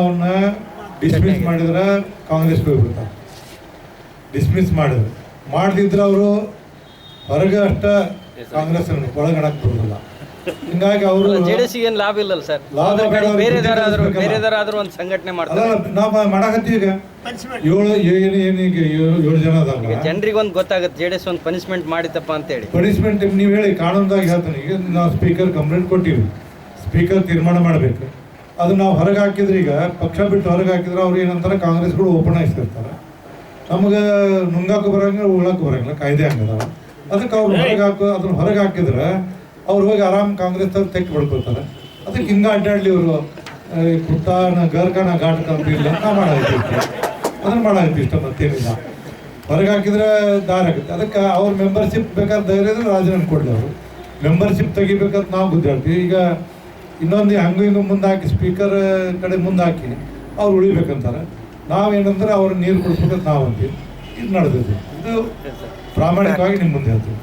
ಅವನ್ನ ಡಿಸ್ಮಿಸ್ ಮಾಡಿದ್ರೆ ಕಾಂಗ್ರೆಸ್ ಹೋಗ್ಬಿಡ್ತಾರೆ ಡಿಸ್ಮಿಸ್ ಮಾಡಿದ್ರು. ಮಾಡದಿದ್ರೆ ಅವರು ಹೊರಗೆ ಅಷ್ಟ ಕಾಂಗ್ರೆಸ್ ಒಳಗಡಕ್ ಬರೋದಿಲ್ಲ. ಹಿಂಗಾಗಿ ಅವರು ಏನು ಲಾಭ ಇಲ್ಲ ಸರ್? ಲಾಭ ಬೇರೆದಾರಾದ್ರೂ ಬೇರೆದಾರಾದ್ರೂ ಒಂದು ಸಂಘಟನೆ ಮಾಡ್ತಾರೆ. ನಾವು ಮಾಡಕತ್ತೀವಿ ಈಗ. ಏಳು ಏನು ಏನು ಈಗ ಏಳು ಏಳು ಜನ ಈಗ ಅದಾವ ಜನರಿಗೆ ಒಂದು ಗೊತ್ತಾಗುತ್ತೆ ಜೆಡಿಎಸ್ ಡಿ ಎಸ್ ಒಂದು ಪನಿಷ್ಮೆಂಟ್ ಮಾಡಿತ್ತಪ್ಪ ಅಂತೇಳಿ ಪನಿಷ್ಮೆಂಟ್ ನೀವು ಹೇಳಿ ಕಾನೂನ್ದಾಗ ಹೇಳ್ತಾನೆ. ಈಗ ನಾವು ಸ್ಪೀಕರ್ ಕಂಪ್ಲೇಂಟ್ ಕೊಟ್ಟಿವಿ. ಸ್ಪೀಕರ್ ತೀರ್ಮಾನ ಮಾಡಬೇಕು. ಅದು ನಾವು ಹೊರಗೆ ಹಾಕಿದ್ರೆ ಈಗ ಪಕ್ಷ ಬಿಟ್ಟು ಹೊರಗೆ ಹಾಕಿದ್ರೆ ಅವ್ರು ಏನಂತಾರೆ ಕಾಂಗ್ರೆಸ್ಗಳು ಓಪನ್ ಆಗಿರ್ತಾರೆ. ನಮಗೆ ನುಂಗಾಕು ಬರೋಂಗಿಲ್ಲ ಉಳಕ್ಕೆ ಬರೋಂಗಿಲ್ಲ ಕಾಯ್ದೆ ಹಂಗದ. ಅದಕ್ಕೆ ಅವ್ರು ಹೊರಗೆ ಹಾಕೋ ಅದನ್ನ ಹೊರಗೆ ಹಾಕಿದ್ರೆ ಅವ್ರು ಹೋಗಿ ಆರಾಮ್ ಕಾಂಗ್ರೆಸ್ ಅವ್ರು ತೆಕ್ ಬಿಡ್ಕೊಳ್ತಾರೆ. ಅದಕ್ಕೆ ಹಿಂಗೆ ಅಡ್ಡಾಡ್ಲಿ ಇವರು ಕುತ್ತಾನ ಗರ್ಕನ ಘಾಟಕ ಅಂತ ಇಲ್ಲ ನಾ ಮಾಡಾಯ್ತು ಅದನ್ನ ಮಾಡಾಯ್ತು ಇಷ್ಟ ಮತ್ತೇನಿಲ್ಲ. ಹೊರಗೆ ಹಾಕಿದ್ರೆ ದಾರ ಆಗುತ್ತೆ. ಅದಕ್ಕೆ ಅವ್ರ ಮೆಂಬರ್ಶಿಪ್ ಬೇಕಾದ್ರೆ ಧೈರ್ಯ ಇದ್ರೆ ರಾಜೀನಾಮೆ ಕೊಡಲಿ ಅವರು. ಮೆಂಬರ್ಶಿಪ್ ತೆಗಿಬೇಕಂತ ನಾವು ಗುದ್ದಾಡ್ತೀವಿ. ಈಗ ಇನ್ನೊಂದು ಹಂಗು ಹಿಂಗೂ ಮುಂದೆ ಹಾಕಿ ಸ್ಪೀಕರ್ ಕಡೆ ಮುಂದೆ ಹಾಕಿ ಅವ್ರು ಉಳಿಬೇಕಂತಾರೆ. ನಾವೇನಂದ್ರೆ ಅವ್ರ ನೀರು ಕುಡಿಸ್ಬೇಕಂತ ನಾವು ಅಂತೀವಿ ಇದು ನಡೆದಿದೆ ಇದು ಪ್ರಾಮಾಣಿಕವಾಗಿ ನಿಮ್ಮ ಮುಂದೆ ಹೇಳ್ತೀವಿ